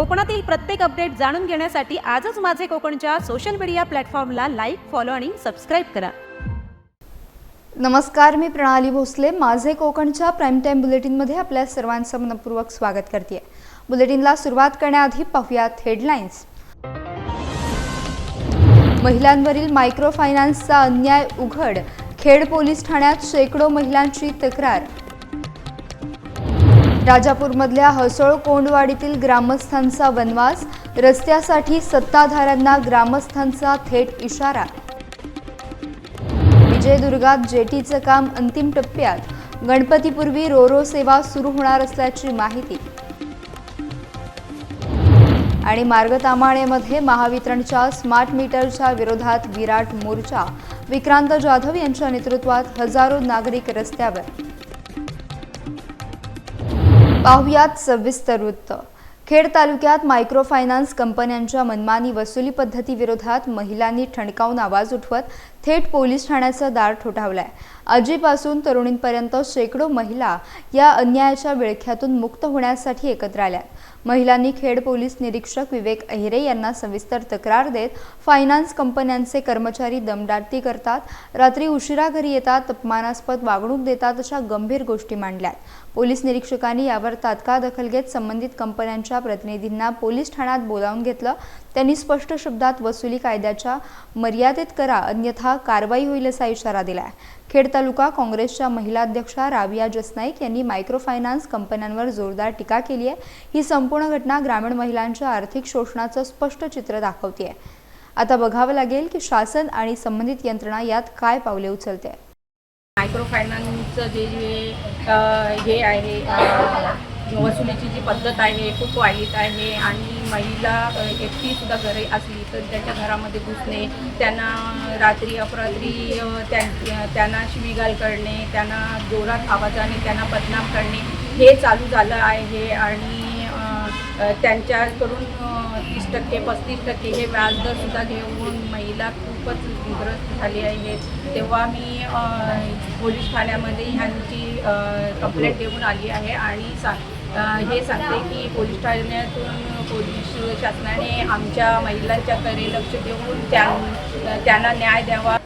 कोकणातील प्रत्येक अपडेट जाणून घेण्यासाठी आजच माझे कोकणच्या सोशल मीडिया प्लॅटफॉर्मला लाईक फॉलो आणि सबस्क्राईब करा. नमस्कार मी प्रणाली भोसले. माझे कोकणच्या प्राईम टाईम बुलेटिनमध्ये आपल्या सर्वांचं मनपूर्वक स्वागत करते बुलेटिनला सुरुवात करण्याआधी पाहूयात हेडलाईन्स महिलांवरील मायक्रो फायनान्सचा अन्याय उघड. खेड पोलीस ठाण्यात शेकडो महिलांची तक्रार. राजापूरमधल्या हसोळ कोंडवाडीतील ग्रामस्थांचा वनवास रस्त्यासाठी सत्ताधाऱ्यांना ग्रामस्थांचा थेट इशारा. विजयदुर्गात जेटीचं काम अंतिम टप्प्यात. गणपतीपूर्वी रोरो सेवा सुरू होणार असल्याची माहिती. आणि मार्गतामाळेमध्ये महावितरणच्या स्मार्ट मीटरच्या विरोधात विराट मोर्चा. विक्रांत जाधव यांच्या नेतृत्वात हजारो नागरिक रस्त्यावर. पाहुयात सविस्तर वृत्त खेड तालुक्यात मायक्रो फायनान्स कंपन्यांच्या मनमानी वसुली पद्धतीविरोधात महिलांनी ठणकावून आवाज उठवत थेट पोलीस ठाण्याचं दार ठोठावलंय. आजीपासून तरुणींपर्यंत शेकडो महिला या अन्यायाच्या विळख्यातून मुक्त होण्यासाठी एकत्र आल्यात महिलांनी खेड पोलीस निरीक्षक विवेक अहिरे यांना सविस्तर तक्रार देत फायनान्स कंपन्यांचे कर्मचारी दमदाटी करतात रात्री उशिरा घरी येतात अपमानास्पद वागणूक देतात अशा गंभीर गोष्टी मांडल्यात. पोलीस निरीक्षकांनी यावर तात्काळ दखल घेत संबंधित कंपन्यांच्या प्रतिनिधींना पोलीस ठाण्यात बोलावून घेतलं. त्यांनी स्पष्ट शब्दात वसुली कायद्याच्या मर्यादेत करा अन्यथा कारवाई होईल असा इशारा दिलाय. खेड तालुका काँग्रेसच्या महिला अध्यक्षा राबिया जसनाईक यांनी मायक्रो फायनान्स कंपन्यांवर जोरदार टीका केली आहे. ही संपूर्ण घटना ग्रामीण महिलांच्या आर्थिक शोषणाचं स्पष्ट चित्र दाखवते आता बघावं लागेल की शासन आणि संबंधित यंत्रणा यात काय पावले उचलते मायक्रो फायनान्सचं जे जे हे आहे वसुलीची जी पद्धत आहे खूप वाईट आहे आणि महिला एकटीसुद्धा घरी असली तर त्याच्या घरामध्ये घुसणे त्यांना रात्री अपरात्री त्यां त्यांना शिवीगाल करणे त्यांना जोरात आवाजाने त्यांना बदनाम करणे हे चालू झालं आहे आणि त्यांच्याकडून तीस टक्के पस्तीस टक्के हे व्याजदरसुद्धा घेऊन महिला खूपच ग्रस्त झाली आहे. तेव्हा मी पोलीस ठाण्यामध्ये ह्यांची कंप्लेंट देऊन आली आहे आणि सा हे सांगते की पोलीस ठाण्यातून पोलीस शासनाने आमच्या महिलांच्याकडे लक्ष देऊन त्यां त्यांना न्याय द्यावा.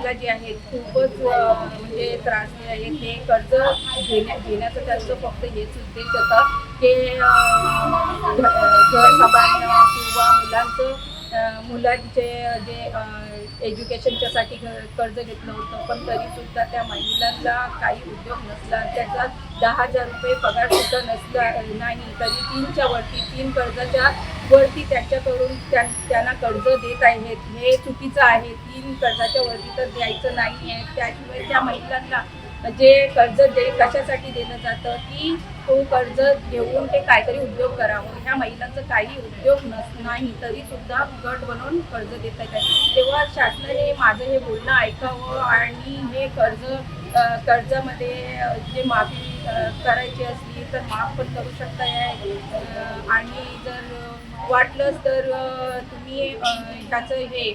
महिला जे आहेत खूपच अ, म्हणजे त्रासले आहेत ते कर्ज घेण्या घेण्याचं त्यांचं फक्त हेच उद्देश होता की घर सांभाळणं किंवा मुलांचं मुलांचे जे एज्युकेशनच्यासाठी कर्ज घेतलं होतं पण तरीसुद्धा त्या महिलांना काही उद्योग नसला. त्याचा दहा हजार रुपये पगारसुद्धा नसला नाही तरी तीनच्या वरती तीन कर्जाच्या वरती त्यांच्याकडून त्या त्यांना कर्ज देत आहेत. हे चुकीचं आहे. तीन कर्जाच्या वरती तर द्यायचं नाही आहे त्याशिवाय त्या महिलांना जे कर्ज दे कशासाठी दिलं जातं की तो कर्ज घेऊन ते काहीतरी उद्योग करावं. ह्या महिलांचं काही उद्योग नस नाही तरी सुद्धा गट बनवून कर्ज देत आहेत तेव्हा शासनाने माझं हे बोलणं ऐकावं आणि हे कर्ज कर्जामध्ये जे माफी करायची असली तर माफ पण करू शकता आहे आणि जर वाटलंच तर तुम्ही ह्याचं हे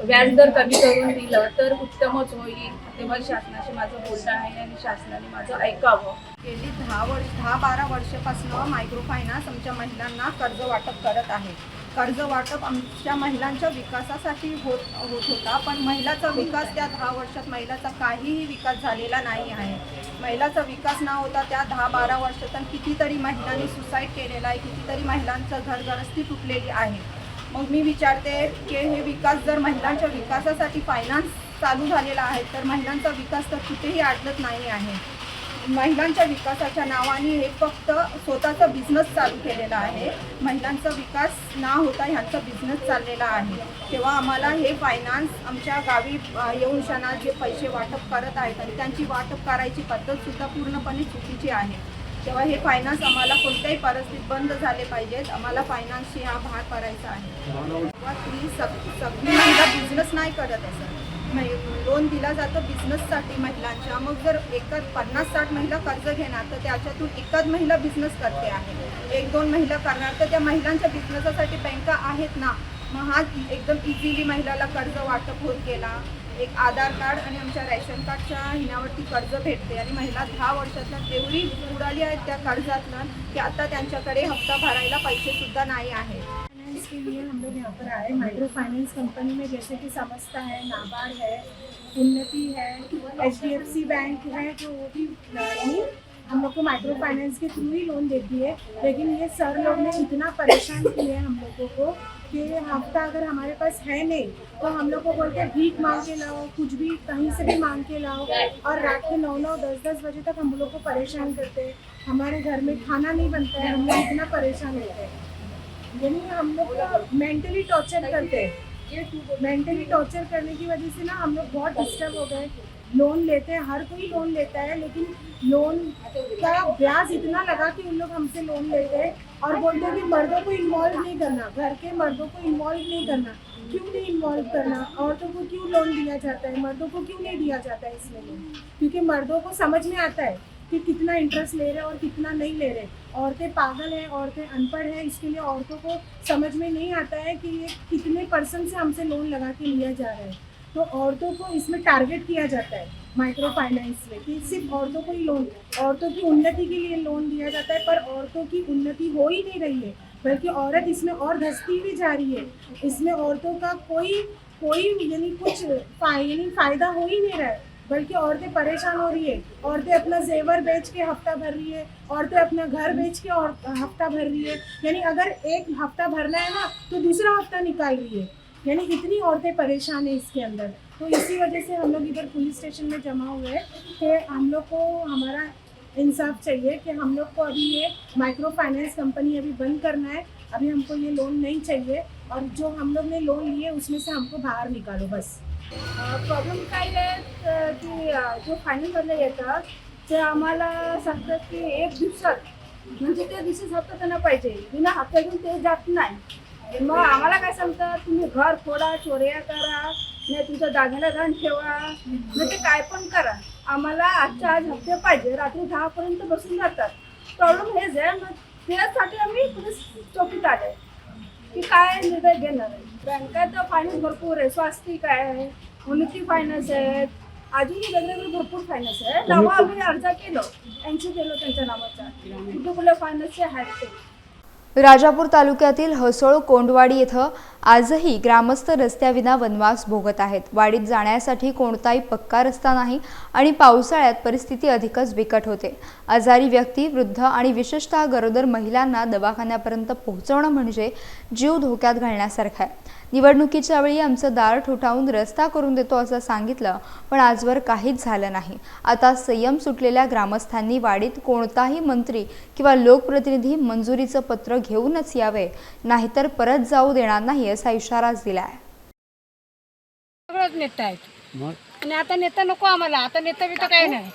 व्याजदर कमी करून दिलं तर उत्तमच होईल. तेव्हा शासनाशी माझं बोलणं आहे आणि शासनाने माझं ऐकावं. गेली दहा वर्ष दहा बारा वर्षापासून मायक्रो फायनान्स आमच्या महिलांना कर्ज वाटप करत आहे. कर्ज वाटप आमच्या महिलांच्या विकासासाठी होत होत होता पण महिलाचा विकास त्या दहा वर्षात महिलाचा काहीही विकास झालेला नाही आहे. महिलाचा विकास न होता त्या दहा बारा वर्षात कितीतरी महिलांनी सुसाईड केलेला आहे कितीतरी महिलांचं घरगरस्ती तुटलेली आहे. मग मी विचारते की हे विकास जर महिलांच्या विकासासाठी फायनान्स चालू झालेला आहे तर महिलांचा विकास तर कुठेही आढळत नाही आहे. महिलांच्या विकासाच्या नावाने हे फक्त स्वतःचा बिझनेस चालू केलेला आहे. महिलांचा विकास ना होता ह्यांचा बिझनेस चाललेला आहे. तेव्हा आम्हाला हे फायनान्स आमच्या गावी अ, येऊन जे पैसे वाटप करत आहेत आणि त्यांची वाटप करायची पद्धतसुद्धा पूर्णपणे चुकीची आहे. तेव्हा हे फायनान्स आम्हाला कोणत्याही परिस्थितीत बंद झाले पाहिजेत. आम्हाला फायनान्सशी हा भाग करायचा आहे. सगळी महिला बिझनेस नाही करत असं लोन दिला जातं बिझनेससाठी महिलांच्या. मग जर एकच पन्नास साठ महिला कर्ज घेणार तर त्याच्यातून एकच महिला बिझनेस करते आहे. एक दोन महिला करणार तर त्या महिलांच्या बिझनेसासाठी बँका आहेत ना. मग हा एकदम इझिली महिलाला कर्ज वाटप होत गेला. एक आधार कार्ड आणि आमच्या रेशन कार्डच्या हिनावरती कर्ज भेटते. आणि महिला दहा वर्षातनं तेवढी उडाली आहेत त्या कर्जातनं की आता त्यांच्याकडे हप्ता भरायला पैसे सुद्धा नाही आहे फाइनेंस के लिए हम लोग यहाँ पर आए माइक्रो फाइनेंस कंपनी में जैसे कि समस्ता है नाबार्ड है उन्नति है एच बैंक है तो वो भी हम लोग को माइक्रो फाइनेंस के थ्रू ही लोन देती है। लेकिन ये सर लोग ने इतना परेशान किया है हम लोगों को कि हफ़्ता अगर हमारे पास है नहीं तो हम लोग को बोलते हैं, भीख मांग के लाओ, कुछ भी, कहीं से भी मांग के लाओ। और रात के नौ नौ, दस दस बजे तक हम लोग को परेशान करते हैं। हमारे घर में खाना नहीं बनता है, हम लोग इतना परेशान होते हैं। यानी हम लोग को मेंटली टॉर्चर करते हैं। मेंटली टॉर्चर करने की वजह से ना हम लोग बहुत डिस्टर्ब हो गए। लोन लेते हैं, हर कोई लोन लेता है, लेकिन लोन का ब्याज इतना लगा कि उन लोग हमसे लोन लेते हैं। और बोलते हैं कि मर्दों को इन्वॉल्व नहीं करना, घर के मर्दों को इन्वॉल्व नहीं करना। क्यों नहीं इन्वॉल्व करना? औरतों को क्यों लोन दिया जाता है? मर्दों को क्यों नहीं दिया जाता है इसमें क्योंकि मर्दों को समझ में आता है कि कितना इंटरेस्ट ले रहे हैं और कितना नहीं ले रहे। औरतें पागल हैं, औरतें अनपढ़ हैं, इसके लिए औरतों को समझ में नहीं आता है कि ये कितने परसेंट से हमसे लोन लगा के लिया जा रहा है। तो औरतों को इसमें टारगेट किया जाता है माइक्रो फाइनेंस में कि सिर्फ़ औरतों को ही लोन औरतों की उन्नति के लिए लोन दिया जाता है, पर औरतों की उन्नति हो ही नहीं रही है, बल्कि औरत इसमें और धसती भी जा रही है। इसमें औरतों का कोई कोई यानी कुछ यानी फ़ायदा हो ही नहीं रहा है, बल्कि औरतें परेशान हो रही है। औरतें अपना जेवर बेच के हफ़्ता भर रही है, औरतें अपना घर बेच के और, हफ़्ता भर रही है। यानी अगर एक हफ़्ता भरना है ना तो दूसरा हफ़्ता निकाल रही है। यानी इतनी औरतें परेशान हैं इसके अंदर। तो इसी वजह से हम लोग इधर पुलिस स्टेशन में जमा हुए हैं कि हम लोग को हमारा इंसाफ चाहिए कि हम लोग को अभी ये माइक्रो फाइनेंस कंपनी अभी बंद करना है। अभी हमको ये लोन नहीं चाहिए और जो हम लोग ने लोन लिए उसमें से हमको बाहर निकालो बस। प्रॉब्लेम काय आहे की अ, जो फायनलमधले येतात ते आम्हाला सांगतात की एक दिवसात म्हणजे त्या दिवशीच हप्ता त्यांना पाहिजे. बिना हप्ता घेऊन ते जात नाही. मग आम्हाला काय सांगतात तुम्ही घर फोडा चोऱ्या करा नाही तुमच्या दागिना घाण ठेवा म्हणजे काय पण करा. आम्हाला आजच्या आज हप्ते पाहिजे. रात्री दहापर्यंत बसून जातात प्रॉब्लेम हेच आहे मग त्यासाठी आम्ही पोलीस चौकीत आले की काय निर्णय घेणार आहे? बँकात फायनान्स भरपूर आहे. स्वास्तिक आहे? उन्नती फायनान्स आहे. अजूनही वेगवेगळे भरपूर फायनान्स आहे. तेव्हा आम्ही अर्ज केलो. यांची केलो त्यांच्या नावाचा. कुठे कुठल्या फायनान्सचे आहेत ते. राजापूर तालुक्यातील हसोळ कोंडवाडी येथं आजही ग्रामस्थ रस्त्याविना वनवास भोगत आहेत. वाडीत जाण्यासाठी कोणताही पक्का रस्ता नाही आणि पावसाळ्यात परिस्थिती अधिकच बिकट होते. आजारी व्यक्ती वृद्ध आणि विशेषतः गरोदर महिलांना दवाखान्यापर्यंत पोहोचवणं म्हणजे जीव धोक्यात घालण्यासारखं आहे. निवडणुकीच्या वेळी आमचं दार ठोठावून रस्ता करून देतो असं सांगितलं पण आजवर काहीच झालं नाही. आता संयम सुटलेल्या ग्रामस्थांनी वाडीत कोणताही मंत्री किंवा लोकप्रतिनिधी मंजुरीचं पत्र घेऊनच यावे. नाहीतर परत जाऊ देणार नाही असा इशाराच दिलाय. सगळंच नेता आहेत. मग? आणि आता नेता नको आम्हाला. आता नेता बी तर काही नाही.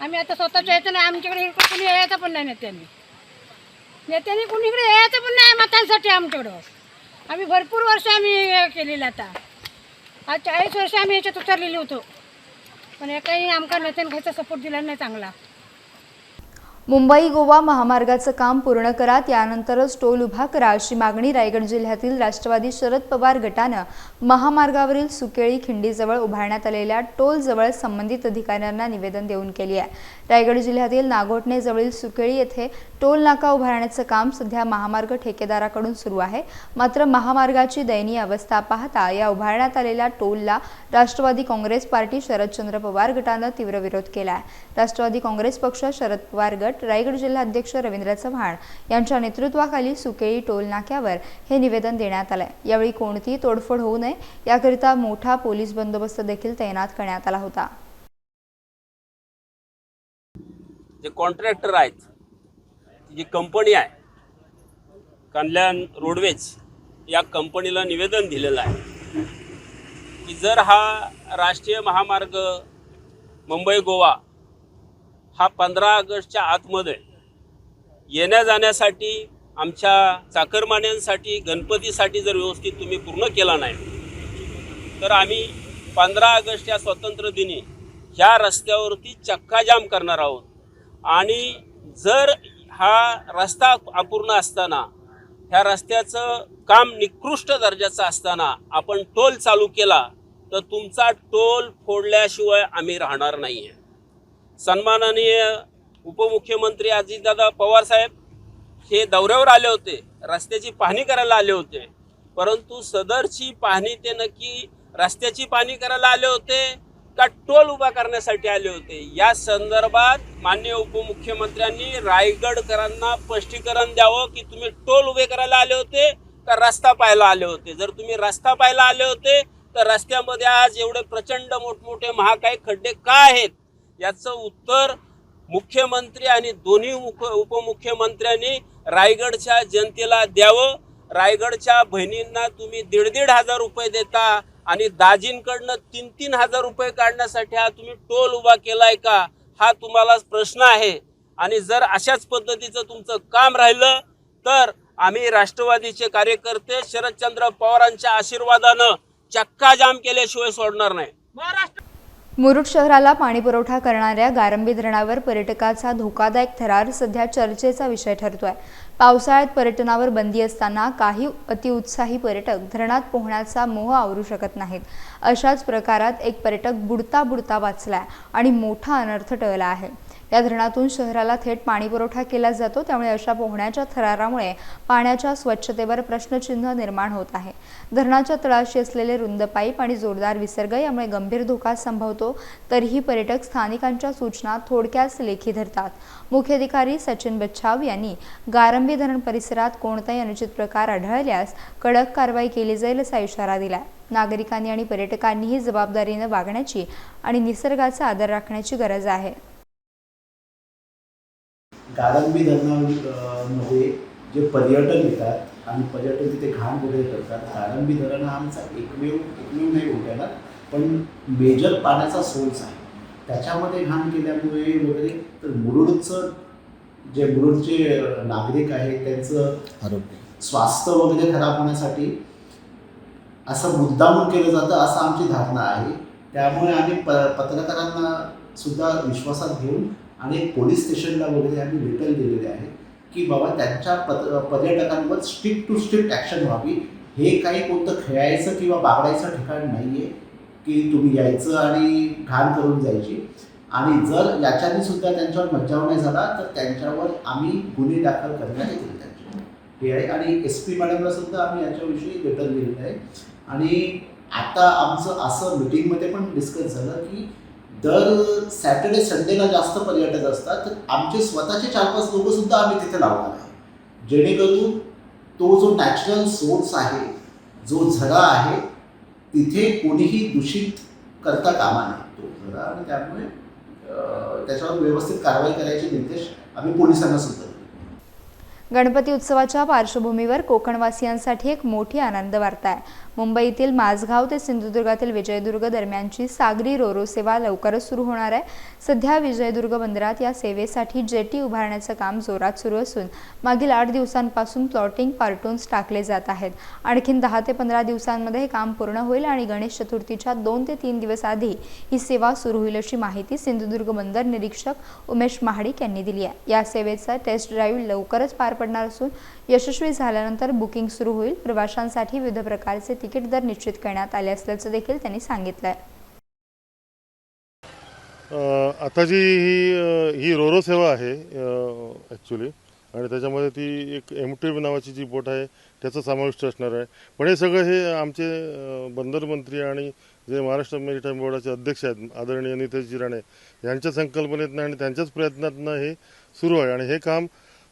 आम्ही आता स्वतःच्या यायचं नाही आमच्याकडे इकडे कुणी यायचं पण नाही नेत्यांनी. नेत्यांनी कुणी इकडे यायचं पण नाही मतांसाठी आमच्याकडं आम्ही भरपूर वर्ष आम्ही केलेलं आता. आज चाळीस वर्ष आम्ही याच्यात उतरलेली होतो. पण एकाही आमका नेत्याने खायचा सपोर्ट दिला नाही चांगला. मुंबई गोवा महामार्गाचं काम पूर्ण करा त्यानंतरच टोल उभा करा अशी मागणी रायगड जिल्ह्यातील राष्ट्रवादी शरद पवार गटानं महामार्गावरील सुकेळी खिंडीजवळ उभारण्यात आलेल्या टोलजवळ संबंधित अधिकाऱ्यांना निवेदन देऊन केली आहे. रायगड जिल्ह्यातील नागोठणेजवळील सुकेळी येथे टोल नाका उभारण्याचं काम सध्या महामार्ग ठेकेदाराकडून सुरू आहे. मात्र महामार्गाची दयनीय अवस्था पाहता या उभारण्यात आलेल्या टोलला राष्ट्रवादी काँग्रेस पार्टी शरदचंद्र पवार गटानं तीव्र विरोध केला आहे राष्ट्रवादी काँग्रेस पक्ष शरद पवार गट रायगड जिल्हाध्यक्ष रवींद्र चव्हाण यांच्या नेतृत्वाखाली सुकेळी टोल नाक्यावर हे निवेदन देण्यात आलंय. यावेळी कोणतीही तोडफोड होऊ नये याकरिता मोठा पोलीस बंदोबस्त देखील तैनात करण्यात आला होता. जे कॉन्ट्रॅक्टर आहेत जी कंपनी आहे कल्याण रोडवेज या कंपनीला निवेदन दिलेलं आहे की जर हा राष्ट्रीय महामार्ग मुंबई गोवा हा पंधरा ऑगस्टच्या आतमध्ये येण्या जाण्यासाठी आमच्या चाकरमान्यांसाठी गणपतीसाठी जर व्यवस्थित तुम्ही पूर्ण केला नाही तर आम्ही पंधरा ऑगस्ट या स्वातंत्र्य दिनी ह्या रस्त्यावरती चक्काजाम करणार आहोत. आणि जर हा रस्ता अपूर्ण असताना ह्या रस्त्याचं काम निकृष्ट दर्जाचं असताना आपण टोल चालू केला तर तुमचा टोल फोडल्याशिवाय आम्ही राहणार नाही आहे सन्माननीय उपमुख्यमंत्री अजितदादा पवार साहेब हे दौऱ्यावर आले होते रस्त्याची पाहणी करायला आले होते परंतु सदरची पाहणी ते नक्की रस्त्याची पाहणी करायला आले होते का टोल उभा करण्यासाठी आले होते. या संदर्भात मान्य उपमुख्यमंत्र्यांनी रायगडकरांना स्पष्टीकरण द्यावं की तुम्ही टोल उभे करायला आले होते का रस्ता पाहायला आले होते? जर तुम्ही रस्ता पाहायला आले होते तर रस्त्यामध्ये आज एवढे प्रचंड मोठमोठे महाकाय खड्डे का आहेत? याचं उत्तर मुख्यमंत्री आणि दोन्ही मुख उपमुख्यमंत्र्यांनी रायगडच्या जनतेला द्यावं. रायगडच्या बहिणींना तुम्ही दीड दीड हजार रुपये देता. आणि दाजींकडनं तीन तीन हजार रुपये काढण्यासाठी हा तुम्ही टोल उभा केलाय का? हा तुम्हाला प्रश्न आहे. आणि जर अशाच पद्धतीचं तुमचं काम राहिलं तर आम्ही राष्ट्रवादीचे कार्यकर्ते शरदचंद्र पवारांच्या आशीर्वादानं चक्का जाम केल्याशिवाय सोडणार नाही. मुरुड शहराला पाणीपुरवठा करणाऱ्या गारंबी धरणावर पर्यटकाचा धोकादायक थरार सध्या चर्चेचा विषय ठरतोय. पावसाळ्यात पर्यटनावर बंदी असताना काही अतिउत्साही पर्यटक धरणात पोहण्याचा मोह आवरू शकत नाहीत. अशाच प्रकारात एक पर्यटक बुडता बुडता वाचलाय आणि मोठा अनर्थ टळला आहे. या धरणातून शहराला थेट पाणीपुरवठा केला जातो. त्यामुळे अशा पोहण्याच्या थरारामुळे पाण्याच्या स्वच्छतेवर प्रश्नचिन्ह निर्माण होत आहे. धरणाच्या तळाशी असलेले रुंद पाईप आणि जोरदार विसर्ग यामुळे गंभीर धोका संभवतो. तरीही पर्यटक स्थानिकांच्या सूचना थोडक्याच लेखी धरतात. मुख्याधिकारी सचिन बच्छाव यांनी गारंबी धरण परिसरात कोणताही अनुचित प्रकार आढळल्यास कडक कारवाई केली जाईल असा इशारा दिला नागरिकांनी आणि पर्यटकांनीही जबाबदारीनं वागण्याची आणि निसर्गाचा आदर राखण्याची गरज आहे. गारंबी धरणामध्ये जे पर्यटन येतात आणि पर्यटन तिथे घाण वगैरे करतात गारंबी धरण हा आमचा एकमेव एकमेव नाही ना पण मेजर पाण्याचा सोर्स आहे. त्याच्यामध्ये घाण केल्यामुळे वगैरे तर मुरुडचं जे मुरुडचे नागरिक आहेत त्यांचं स्वास्थ्य वगैरे खराब होण्यासाठी असं मुद्दामून केलं जातं असं आमची धारणा आहे. त्यामुळे आम्ही प पत्रकारांना सुद्धा विश्वासात घेऊन आणि पोलीस स्टेशनला वगैरे आम्ही भेटल दिलेले आहे की बाबा त्यांच्या पत पर्यटकांवर स्ट्रिक्ट टू स्ट्रिक्ट ॲक्शन व्हावी. हे काही कोणतं खेळायचं किंवा बागडायचं ठिकाण नाही आहे की तुम्ही यायचं आणि घाण करून जायची. आणि जर याच्याने सुद्धा त्यांच्यावर मज्जाव नाही झाला तर त्यांच्यावर आम्ही गुन्हे दाखल करण्यात येतील त्यांच्यावर. हे आहे. आणि एस पी मॅडमला सुद्धा आम्ही याच्याविषयी लेटर लिहिलेलं आहे. आणि आता आमचं असं मिटिंगमध्ये पण डिस्कस झालं की दर सॅटर्डे संडेला जास्त पर्यटक असतात तर आमचे स्वतःचे चार पाच लोक सुद्धा आम्ही तिथे लावणार आहे. जेणेकरून तो जो नॅचरल सोर्स आहे जो झरा आहे तिथे कोणीही दूषित करता कामा नाही तो झरा आणि त्यामुळे त्याच्यावर व्यवस्थित कारवाई करायचे निर्देश आम्ही पोलिसांना सुद्धा गणपती उत्सवाच्या पार्श्वभूमीवर कोकणवासियांसाठी एक मोठी आनंद वार्ता आहे. मुंबईतील माझगाव ते सिंधुदुर्गातील विजयदुर्ग दरम्यानची सागरी रोरो सेवा लवकरच सुरू होणार आहे. सध्या विजयदुर्ग बंदरात या सेवेसाठी जेटी उभारण्याचं काम जोरात सुरू असून मागील आठ दिवसांपासून प्लॉटिंग पार्टून्स टाकले जात आहेत. आणखीन दहा ते पंधरा दिवसांमध्ये हे काम पूर्ण होईल आणि गणेश चतुर्थीच्या दोन ते तीन दिवस आधी ही सेवा सुरू होईल अशी माहिती सिंधुदुर्ग बंदर निरीक्षक उमेश महाडिक यांनी दिली आहे. या सेवेचा टेस्ट ड्राईव्ह लवकरच पार पडणार असून यशस्वी झाल्यानंतर बुकिंग सुरू होईल. प्रवाशांसाठी विविध प्रकारचे तिकीट दर निश्चित करण्यात आले असल्याचं देखील त्यांनी सांगितलं आहे आता जी ही ही रोरो सेवा आहे ॲक्च्युली आणि त्याच्यामध्ये ती एक एम टी नावाची जी बोट आहे त्याचा समाविष्ट असणार आहे. पण हे सगळं हे आमचे बंदर मंत्री आणि जे महाराष्ट्र मेरिटाईम बोर्डाचे अध्यक्ष आहेत आदरणीय नितेश जिराणे यांच्या संकल्पनेतनं आणि त्यांच्याच प्रयत्नातनं हे सुरू आहे. आणि हे काम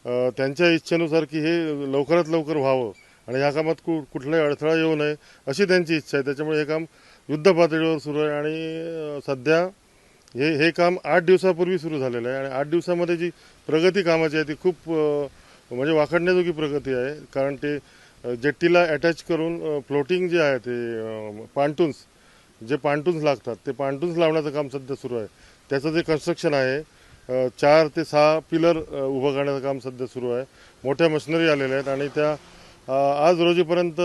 त्यांच्या इच्छेनुसार की हे लवकरात लवकर व्हावं आणि ह्या कामात कु कुठलाही अडथळा येऊ नये अशी त्यांची इच्छा आहे. त्याच्यामुळे हे काम युद्ध पातळीवर सुरू आहे आणि सध्या हे हे काम आठ दिवसापूर्वी सुरू झालेलं आहे आणि आठ दिवसामध्ये जी प्रगती कामाची आहे ती खूप म्हणजे वाखडण्याजोगी प्रगती आहे. कारण ते जेट्टीला अटॅच करून फ्लोटिंग जे आहे ते पांटून्स जे पांटून्स लागतात ते पांटून्स लावण्याचं काम सध्या सुरू आहे. त्याचं जे कन्स्ट्रक्शन आहे चार ते सहा पिलर उभं करण्याचं काम सध्या सुरू आहे. मोठ्या मशिनरी आलेल्या आहेत आणि त्या आज रोजीपर्यंत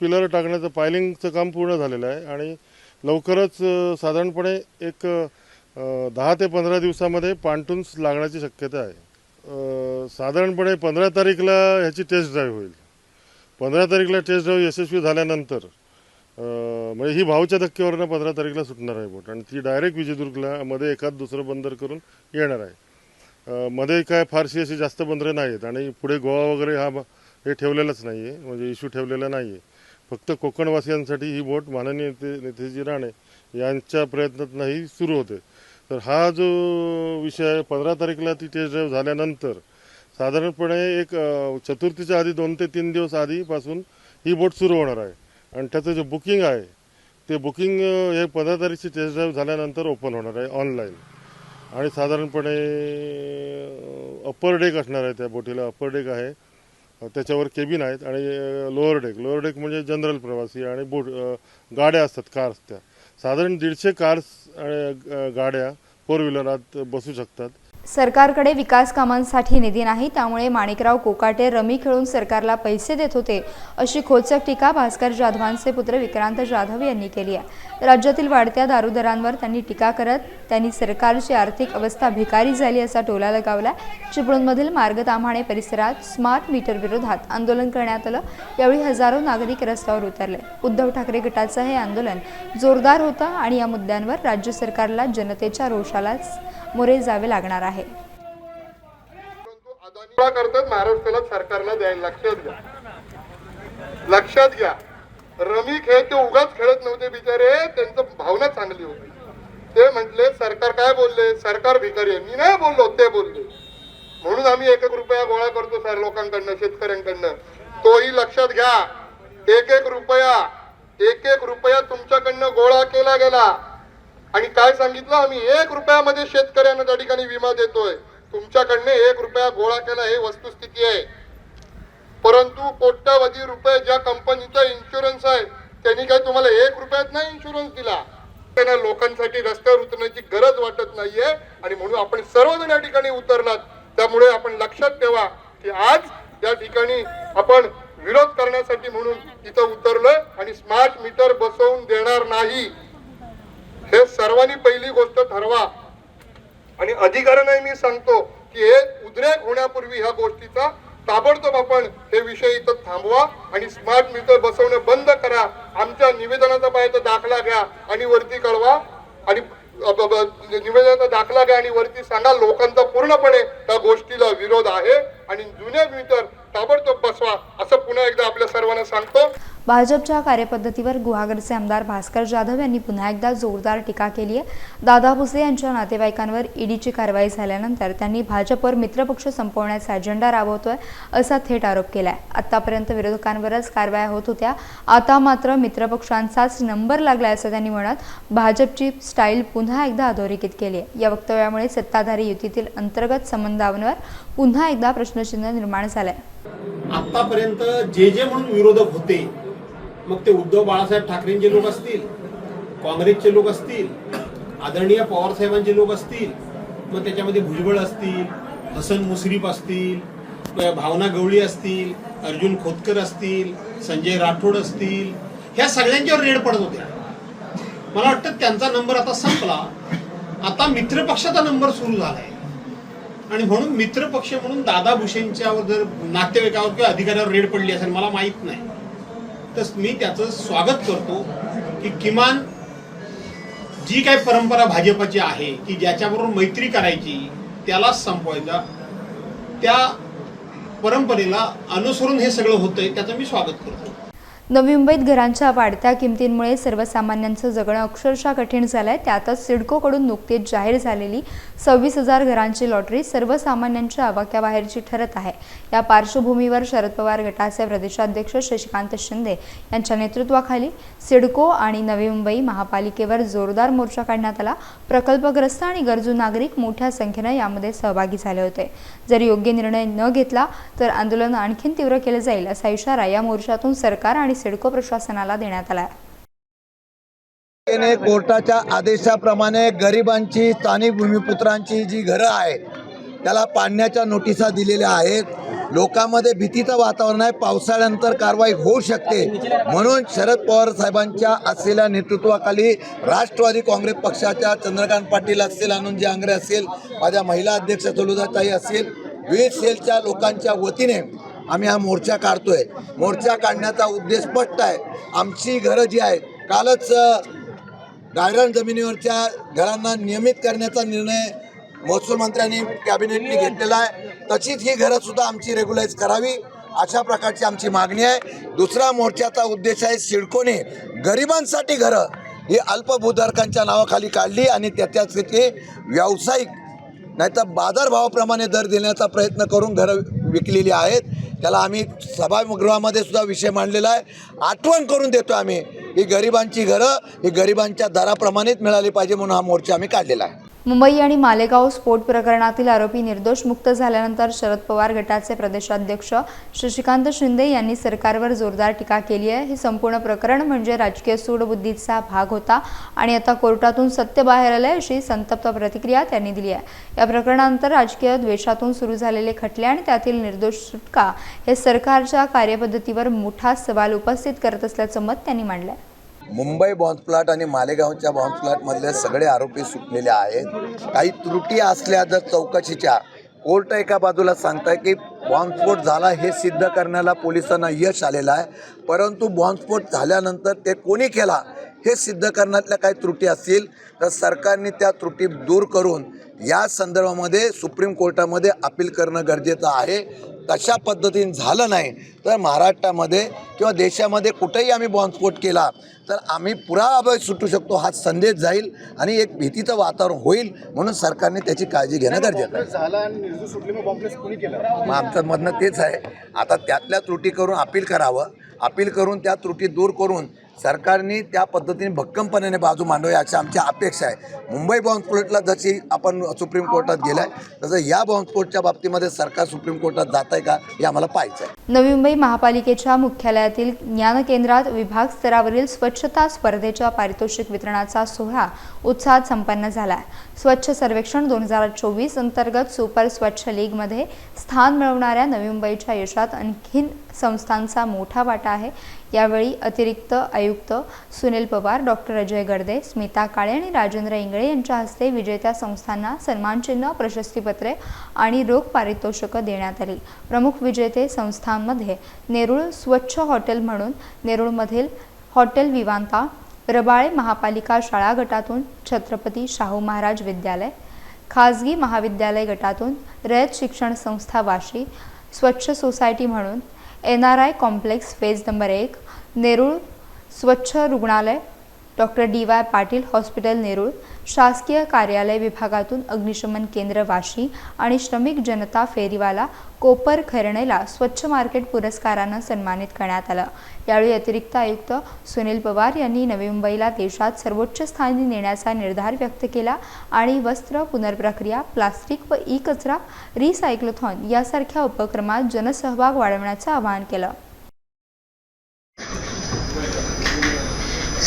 पिलर टाकण्याचं पायलिंगचं काम पूर्ण झालेलं आहे आणि लवकरच साधारणपणे एक दहा ते पंधरा दिवसामध्ये पांटून्स लागण्याची शक्यता आहे. साधारणपणे पंधरा तारीखला ह्याची टेस्ट ड्राईव्ह होईल. पंधरा तारीखला टेस्ट ड्राईव्ह यशस्वी झाल्यानंतर म्हणजे ही भावच्या धक्क्यावरनं पंधरा तारखेला सुटणार आहे बोट आणि ती डायरेक्ट विजयदुर्गला मध्ये एखाद दुसरं बंदर करून येणार आहे. मध्ये काय फारशी अशी जास्त बंदरं नाही आहेत आणि पुढे गोवा वगैरे हा हे ठेवलेलाच नाही आहे म्हणजे इश्यू ठेवलेला नाही आहे फक्त कोकणवासियांसाठी ही बोट माननीय नेते नेतेजी राणे यांच्या प्रयत्नातनं ही सुरू होते. तर हा जो विषय आहे पंधरा तारखेला ती टेस्ट ड्राईव्ह झाल्यानंतर साधारणपणे एक चतुर्थीच्या आधी दोन ते तीन दिवस आधीपासून ही बोट सुरू होणार आहे. आणि त्याचं जे बुकिंग आहे ते बुकिंग हे पंधरा तारीखची टेस्ट ड्राईव्ह झाल्यानंतर ओपन होणार आहे ऑनलाईन आणि साधारणपणे अप्पर डेक असणार आहे त्या बोटीला. अप्पर डेक आहे. त्याच्यावर केबिन आहेत आणि लोअर डेक लोअर डेक म्हणजे जनरल प्रवासी आणि बोट गाड्या असतात कार्स त्या. साधारण दीडशे कार्स आणि गाड्या फोर व्हीलरात बसू शकतात. सरकारकडे विकास कामांसाठी निधी नाही त्यामुळे माणिकराव कोकाटे रमी खेळून सरकारला पैसे देत होते अशी खोचक टीका भास्कर जाधवांचे पुत्र विक्रांत जाधव यांनी केली आहे. राज्यातील वाढत्या दारुदरांवर त्यांनी टीका करत त्यांनी सरकारची आर्थिक अवस्था भिकारी झाली असा टोला लगावला. चिपळूणमधील मार्ग ताम्हाणे परिसरात स्मार्ट मीटर विरोधात आंदोलन करण्यात आलं. यावेळी हजारो नागरिक रस्त्यावर उतरले. उद्धव ठाकरे गटाचं हे आंदोलन जोरदार होतं आणि या मुद्द्यांवर राज्य सरकारला जनतेच्या रोषालाच मोरे जावे लागणार आहे. करतात महाराष्ट्राला सरकारला द्यायला. लक्षात घ्या. लक्षात घ्या. रमी खेळ ते उगाच खेळत नव्हते बिचारे. त्यांचं भावना चांगली होती. ते म्हटले सरकार काय बोलले? सरकार भिकारी मी नाही बोललो ते बोलले. म्हणून आम्ही एक एक रुपया गोळा करतो सर लोकांकडनं शेतकऱ्यांकडनं. तोही लक्षात घ्या. एक एक रुपया एक एक रुपया तुमच्याकडनं गोळा केला गेला. आणि काय सांगितलं आम्ही? एक रुपयामध्ये शेतकऱ्यांना त्या ठिकाणी विमा देतोय. तुमच्याकडनं एक रुपया गोळा केला हे वस्तुस्थिती आहे. परंतु कोट्यावधी रुपये ज्या कंपनीचा इन्शुरन्स आहे त्यांनी काय तुम्हाला एक रुपयात नाही इन्शुरन्स दिला? त्यांना लोकांसाठी रस्त्यावर उतरण्याची गरज वाटत नाहीये. आणि म्हणून आपण सर्वजण या ठिकाणी उतरलात. त्यामुळे आपण लक्षात ठेवा की आज या ठिकाणी आपण विरोध करण्यासाठी म्हणून इथं उतरलोय आणि स्मार्ट मीटर बसवून देणार नाही. हे सर्वांनी पहिली गोष्ट ठरवा. आणि अधिकाऱ्यांनाही मी सांगतो की हे उद्रेक होण्यापूर्वी ह्या गोष्टीचा ताबडतोब आपण हे विषय इथं थांबवा आणि स्मार्ट मीटर बसवणं बंद करा. आमच्या निवेदनाचा पाहिजे दाखला घ्या आणि वरती कळवा. आणि निवेदनाचा दाखला घ्या आणि वरती सांगा लोकांचा पूर्णपणे त्या गोष्टीला विरोध आहे. आणि जुने मीटर ताबडतोब बसवा. असं पुन्हा एकदा आपल्या सर्वांना सांगतो. भाजपच्या कार्यपद्धतीवर गुहागरचे आमदार भास्कर जाधव यांनी पुन्हा एकदा जोरदार टीका केली आहे. दादा भुसे यांच्या नातेवाईकांवर ईडीची कारवाई झाल्यानंतर त्यांनी भाजपवर मित्रपक्ष संपवण्याचा अजेंडा राबवतोय असा थेट आरोप केलाय. आतापर्यंत विरोधकांवरच कारवाया होत होत्या. आता मात्र मित्रपक्षांचाच नंबर लागला असं त्यांनी म्हणत भाजपची स्टाईल पुन्हा एकदा अधोरेखित केली आहे. या वक्तव्यामुळे सत्ताधारी युतीतील अंतर्गत संबंधांवर पुन्हा एकदा प्रश्नचिन्ह निर्माण झालंय. आतापर्यंत जे जे म्हणून विरोधक होते मग ते उद्धव बाळासाहेब ठाकरेंचे लोक असतील काँग्रेसचे लोक असतील आदरणीय पवारसाहेबांचे लोक असतील मग त्याच्यामध्ये भुजबळ असतील हसन मुश्रीफ असतील भावना गवळी असतील अर्जुन खोतकर असतील संजय राठोड असतील ह्या सगळ्यांच्यावर रेड पडत होत्या. मला वाटतं त्यांचा नंबर आता संपला. आता मित्रपक्षाचा नंबर सुरू झालाय. आणि म्हणून मित्रपक्ष म्हणून दादा भुसेंच्यावर जर नातेवाईकावर किंवा अधिकाऱ्यावर रेड पडली असेल मला माहीत नाही. तर मी त्याचं स्वागत करतो की किमान जी काही परंपरा भाजपाची आहे की ज्याच्याबरोबर मैत्री करायची त्यालाच संपवायचा. त्या परंपरेला अनुसरून हे सगळं होतंय त्याचं मी स्वागत करतो. नवी मुंबईत घरांच्या वाढत्या किमतींमुळे सर्वसामान्यांचं जगणं अक्षरशः कठीण झालंय. त्यातच सिडकोकडून नुकतीच जाहीर झालेली सव्वीस हजार घरांची लॉटरी सर्वसामान्यांच्या आवाक्याबाहेरची ठरत आहे. या पार्श्वभूमीवर शरद पवार गटाचे प्रदेशाध्यक्ष शशिकांत शिंदे यांच्या नेतृत्वाखाली सिडको आणि नवी मुंबई महापालिकेवर जोरदार मोर्चा काढण्यात आला. प्रकल्पग्रस्त आणि गरजू नागरिक मोठ्या संख्येनं यामध्ये सहभागी झाले होते. जर योग्य निर्णय न घेतला तर आंदोलन आणखीन तीव्र केलं जाईल असा इशारा या मोर्चातून सरकार आणि सिडको प्रशासनाला देण्यात आला आहे कोर्टाच्या आदेशाप्रमाणे गरिबांची स्थानिक भूमिपुत्रांची जी घरं आहेत त्याला पाडण्याच्या नोटिसा दिलेल्या आहेत. लोकांमध्ये भीतीचं वातावरण आहे. पावसाळ्यानंतर कारवाई होऊ शकते. म्हणून शरद पवार साहेबांच्या असलेल्या नेतृत्वाखाली राष्ट्रवादी काँग्रेस पक्षाच्या चंद्रकांत पाटील असतील आनंदजी आंग्रे असेल माझ्या महिला अध्यक्ष सलुदाताई असतील विविध सेलच्या लोकांच्या वतीने आम्ही हा मोर्चा काढतोय. मोर्चा काढण्याचा उद्देश स्पष्ट आहे. आमची घरं जी आहेत कालच अ, गायरान जमिनीवरच्या घरांना नियमित करण्याचा निर्णय महसूल मंत्र्यांनी कॅबिनेटने घेतलेला आहे. तशीच ही घरं सुद्धा आमची रेग्युलाइज करावी अशा प्रकारची आमची मागणी आहे. दुसरा मोर्चाचा उद्देश आहे सिडकोने. गरिबांसाठी घरं ही अल्पभूधारकांच्या नावाखाली काढली आणि त्याच्यासाठी व्यावसायिक नाहीतर बाजारभावाप्रमाणे दर देण्याचा प्रयत्न करून घरं विकलेली आहेत. त्याला आम्ही सभागृहामध्ये सुद्धा विषय मांडलेला आहे. आठवण करून देतो आम्ही. ही गरिबांची घरं ही गरिबांच्या दराप्रमाणेच मिळाली पाहिजे म्हणून हा मोर्चा आम्ही काढलेला आहे. मुंबई आणि मालेगाव स्फोट प्रकरणातील आरोपी निर्दोष मुक्त झाल्यानंतर शरद पवार गटाचे प्रदेशाध्यक्ष शशिकांत शिंदे यांनी सरकारवर जोरदार टीका केली आहे. हे संपूर्ण प्रकरण म्हणजे राजकीय सूडबुद्धीचा भाग होता आणि आता कोर्टातून सत्य बाहेर आलंय अशी संतप्त प्रतिक्रिया त्यांनी दिली आहे. या प्रकरणानंतर राजकीय द्वेषातून सुरू झालेले खटले आणि त्यातील निर्दोष सुटका हे सरकारच्या कार्यपद्धतीवर मोठा सवाल उपस्थित करत असल्याचं मत त्यांनी मांडलं आहे मुंबई बॉम्ब प्लॉट आणि मालेगावच्या बॉम्ब प्लॉटमधले सगळे आरोपी सुटलेले आहेत. काही त्रुटी असल्या जर चौकशीच्या. कोर्ट एका बाजूला सांगताय की बॉम्बस्फोट झाला हे सिद्ध करण्याला पोलिसांना यश आलेलं आहे. परंतु बॉम्बस्फोट झाल्यानंतर ते कोणी केला हे सिद्ध करण्यातल्या काही त्रुटी असतील तर सरकारने त्या त्रुटी दूर करून या संदर्भामध्ये सुप्रीम कोर्टामध्ये अपील करणं गरजेचं आहे. तशा पद्धतीने झालं नाही तर महाराष्ट्रामध्ये किंवा देशामध्ये कुठेही आम्ही बॉम्बस्फोट केला तर आम्ही पुरा अभय सुटू शकतो हा संदेश जाईल आणि एक भीतीचं वातावरण होईल म्हणून सरकारने त्याची काळजी घेणं गरजेचं आहे. मग आमचं म्हणणं तेच आहे. आता त्यातल्या त्रुटी करून अपील करावं. अपील करून त्या त्रुटी दूर करून सरकारने त्या पद्धतीने भक्कमपणाने बाजू मांडवी अशी आमची अपेक्षा आहे. मुंबई बॉम्बस्फोटला जशी आपण सुप्रीम कोर्टात गेलाय तसं या बॉम्बस्फोटच्या बाबतीमध्ये सरकार सुप्रीम कोर्टात जात आहे का हे आम्हाला पाहायचं आहे नवी मुंबई महापालिकेच्या मुख्यालयातील ज्ञान केंद्रात विभाग स्तरावरील स्वच्छता स्पर्धेच्या पारितोषिक वितरणाचा सोहळा उत्साहात संपन्न झाला स्वच्छ सर्वेक्षण दोन हजार चोवीस अंतर्गत सुपर स्वच्छ लीगमध्ये स्थान मिळवणाऱ्या नवी मुंबईच्या यशात आणखीन संस्थांचा मोठा वाटा आहे. यावेळी अतिरिक्त आयुक्त सुनील पवार डॉक्टर अजय गर्दे स्मिता काळे आणि राजेंद्र इंगळे यांच्या हस्ते विजेत्या संस्थांना सन्मानचिन्ह प्रशस्तीपत्रे आणि रोख पारितोषिकं देण्यात आली. प्रमुख विजेते संस्थांमध्ये नेरूळ स्वच्छ हॉटेल म्हणून नेरूळमधील हॉटेल विवांता रबाळे महापालिका शाळा गटातून छत्रपती शाहू महाराज विद्यालय खाजगी महाविद्यालय गटातून रयत शिक्षण संस्था वाशी स्वच्छ सोसायटी म्हणून N R I complex phase number एक नेरूळ स्वच्छ रुग्णालय doctor D Y Patil hospital Nerul शासकीय कार्यालय विभागातून अग्निशमन केंद्र वाशी आणि श्रमिक जनता फेरीवाला कोपर खैरणेला स्वच्छ मार्केट पुरस्कारानं सन्मानित करण्यात आलं. यावेळी अतिरिक्त आयुक्त सुनील पवार यांनी नवी मुंबईला देशात सर्वोच्च स्थानी नेण्याचा निर्धार व्यक्त केला आणि वस्त्र पुनर्प्रक्रिया प्लास्टिक व ई कचरा रिसायक्लोथॉन यासारख्या उपक्रमात जनसहभाग वाढवण्याचं आवाहन केलं.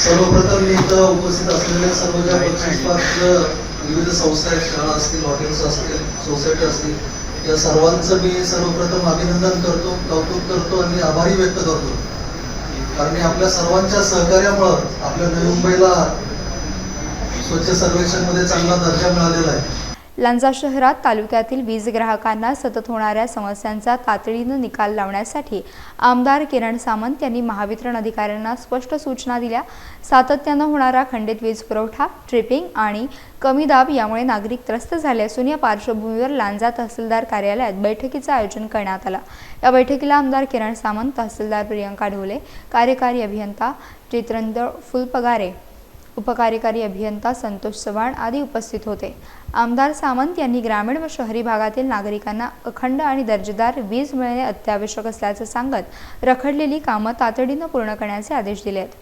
सर्वप्रथम मी इथं उपस्थित असलेल्या सर्व ज्या विविध संस्था आहेत शाळा असतील हॉटेल्स असतील सोसायटी असतील या सर्वांचं मी सर्वप्रथम अभिनंदन करतो कौतुक करतो आणि आभारी व्यक्त करतो. कारण आपल्या सर्वांच्या सहकार्यामुळं आपल्या नवी मुंबईला स्वच्छ सर्वेक्षणमध्ये चांगला दर्जा मिळालेला आहे. लांजा शहरात तालुक्यातील वीज ग्राहकांना सतत होणाऱ्या समस्यांचा तातडीनं निकाल लावण्यासाठी आमदार किरण सामंत यांनी महावितरण अधिकाऱ्यांना स्पष्ट सूचना दिल्या. सातत्यानं होणारा खंडित वीज पुरवठा ट्रिपिंग आणि कमी दाब यामुळे नागरिक त्रस्त झाले असून या पार्श्वभूमीवर लांजा तहसीलदार कार्यालयात बैठकीचं आयोजन करण्यात आलं. या बैठकीला आमदार किरण सामंत तहसीलदार प्रियंका ढोले कार्यकारी अभियंता जितेंद्र फुलपगारे उपकार्यकारी अभियंता संतोष चव्हाण आदी उपस्थित होते. आमदार सामंत यांनी ग्रामीण व शहरी भागातील नागरिकांना अखंड आणि दर्जेदार वीज मिळणे अत्यावश्यक असल्याचं सांगत रखडलेली कामं तातडीनं पूर्ण करण्याचे आदेश दिले आहेत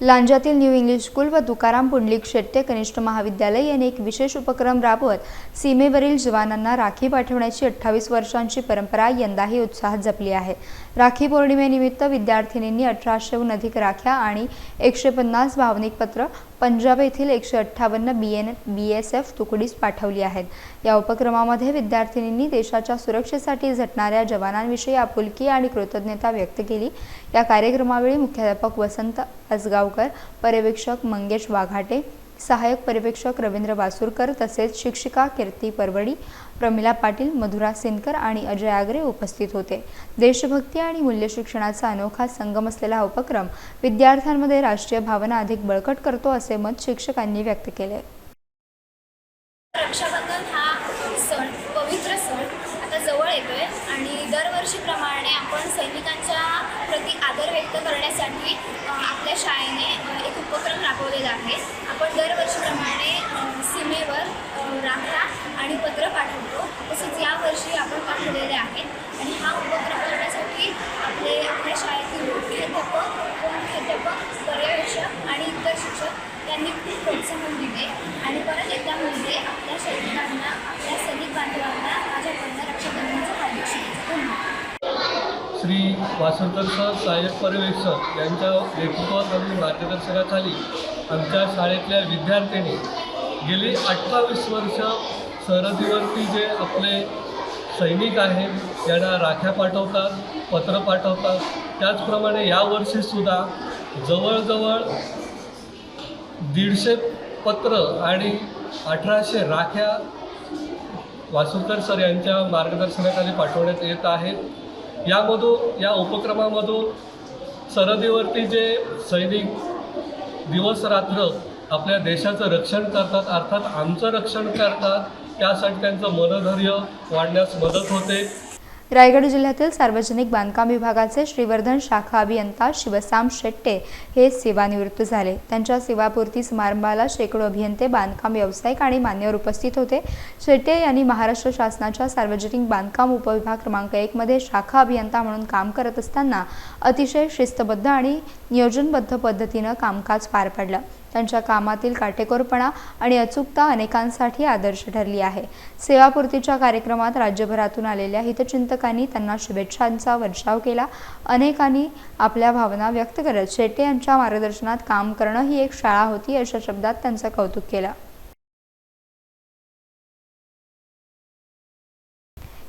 लांजातील न्यू इंग्लिश स्कूल व तुकाराम पुंडलिक शेट्टे कनिष्ठ महाविद्यालय यांनी एक विशेष उपक्रम राबवत सीमेवरील जवानांना राखी पाठवण्याची अठ्ठावीस वर्षांची परंपरा यंदाही उत्साहात जपली आहे. राखी पौर्णिमेनिमित्त विद्यार्थिनींनी अठराशेहून अधिक राख्या आणि एकशे पन्नास भावनिक पत्र पंजाब येथील एकशे अठ्ठावन्न B N B S F तुकडीस पाठवली आहेत. या उपक्रमामध्ये विद्यार्थिनींनी देशाच्या सुरक्षेसाठी झटणाऱ्या जवानांविषयी आपुलकी आणि कृतज्ञता व्यक्त केली. या कार्यक्रमावेळी मुख्याध्यापक वसंत असगावकर पर्यवेक्षक मंगेश वाघाटे सहाय्यक पर्यवेक्षक रवींद्र वासूरकर तसेच शिक्षिका कीर्ती परवडी प्रमिला पाटील मधुरा सिनकर आणि अजय आगरे उपस्थित होते. देशभक्ती आणि मूल्य शिक्षणाचा अनोखा संगम असलेला हा उपक्रम विद्यार्थ्यांमध्ये राष्ट्रीय भावना अधिक बळकट करतो असे मत शिक्षकांनी व्यक्त केले रक्षाबंधन हा सण पवित्र सण आता जवळ येतोय आणि दरवर्षीप्रमाणे आपण सैनिकांच्या प्रति आदर व्यक्त करण्यासाठी अ, आपल्या शाळेने अ, एक उपक्रम राबवलेला आहे आपण दरवर्षीप्रमाणे अ, सीमेवर अ, राखा आणि पत्र पाठवतो तसेच यावर्षी आपण पाठवलेले आहेत आणि हा उपक्रम करण्यासाठी आपले आपल्या शाळेतील मुख्याध्यापक उपमुख्याध्यापक पर्यवेक्षक आणि इतर शिक्षक यांनी खूप प्रोत्साहन दिले आणि परत एकदा म्हणजे आपल्या सैनिकांना आपल्या सैनिक बांधवांना माझ्याकडनं रक्षाबंधनाच्या हार्दिक शुभेच्छा धन्यवाद श्री सर सहाय्यक पर्यवेक्षक यांच्या नेतृत्वात आणि मार्गदर्शनाखाली आमच्या शाळेतल्या विद्यार्थ्यांनी गेली अठ्ठावीस वर्ष सरहदीवरती जे आपले सैनिक आहेत यांना राख्या पाठवतात पत्र पाठवतात. त्याचप्रमाणे यावर्षीसुद्धा जवळजवळ दीडशे पत्र आणि अठराशे राख्या वासुकर सर यांच्या मार्गदर्शनाखाली पाठवण्यात येत आहेत. यामधून या उपक्रमामधून सरहदीवरती जे सैनिक दिवस रात्र आपल्या देशाचं रक्षण करतात अर्थात आमचं रक्षण करतात त्यासाठी त्यांचं मनधैर्य वाढण्यास मदत होते. रायगड जिल्ह्यातील सार्वजनिक बांधकाम विभागाचे श्रीवर्धन शाखा अभियंता शिवसाम शेट्टे हे सेवानिवृत्त झाले. त्यांच्या सेवापूर्ती समारंभाला शेकडो अभियंते बांधकाम व्यावसायिक आणि मान्यवर उपस्थित होते. शेट्टे यांनी महाराष्ट्र शासनाच्या सार्वजनिक बांधकाम उपविभाग क्रमांक एकमध्ये शाखा अभियंता म्हणून काम करत असताना अतिशय शिस्तबद्ध आणि नियोजनबद्ध पद्धतीनं कामकाज पार पाडलं. त्यांच्या कामातील काटेकोरपणा आणि अचूकता अनेकांसाठी आदर्श ठरली आहे. सेवापूर्तीच्या कार्यक्रमात राज्यभरातून आलेल्या हितचिंतकांनी त्यांना शुभेच्छांचा वर्षाव केला. अनेकांनी आपल्या भावना व्यक्त करत शेट्टे यांच्या मार्गदर्शनात काम करणं ही एक शाळा होती अशा शब्दात त्यांचं कौतुक केलं.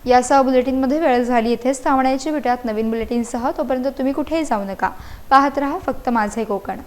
यासह बुलेटिनमध्ये वेळ झाली. इथेच थांबण्याची भेटात नवीन बुलेटिनसह. तोपर्यंत तुम्ही कुठेही जाऊ नका. पाहत रहा फक्त माझे कोकण.